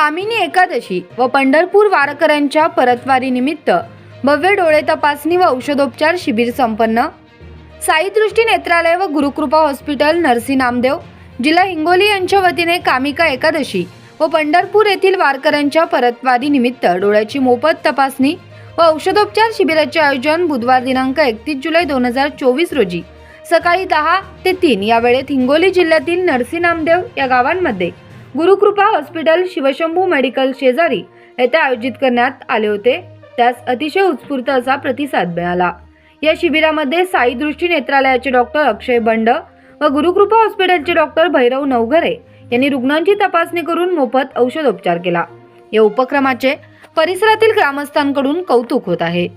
कामिनी एकादशी व पंढरपूर वारकऱ्यांच्या परतवारीनिमित्त भव्य डोळे तपासणी व औषधोपचार शिबिर संपन्न. साईदृष्टी नेत्रालय व गुरुकृपा हॉस्पिटल नरसी नामदेव जिल्हा हिंगोली यांच्या वतीने कामिका एकादशी व पंढरपूर येथील वारकऱ्यांच्या परतवारीनिमित्त डोळ्याची मोफत तपासणी व औषधोपचार शिबिराचे आयोजन बुधवार दिनांक एकतीस जुलै दोन हजार चोवीस रोजी सकाळी दहा ते तीन या वेळेत हिंगोली जिल्ह्यातील नरसी नामदेव या गावांमध्ये गुरुकृपा हॉस्पिटल शिवशंभू मेडिकल शेजारी येथे आयोजित करण्यात आले होते. त्यास अतिशय उत्स्फूर्त असा प्रतिसाद मिळाला. या शिबिरामध्ये साई दृष्टी नेत्रालयाचे डॉक्टर अक्षय बंड व गुरुकृपा हॉस्पिटलचे डॉक्टर भैरव नवघरे यांनी रुग्णांची तपासणी करून मोफत औषधोपचार केला. या उपक्रमाचे परिसरातील ग्रामस्थांकडून कौतुक होत आहे.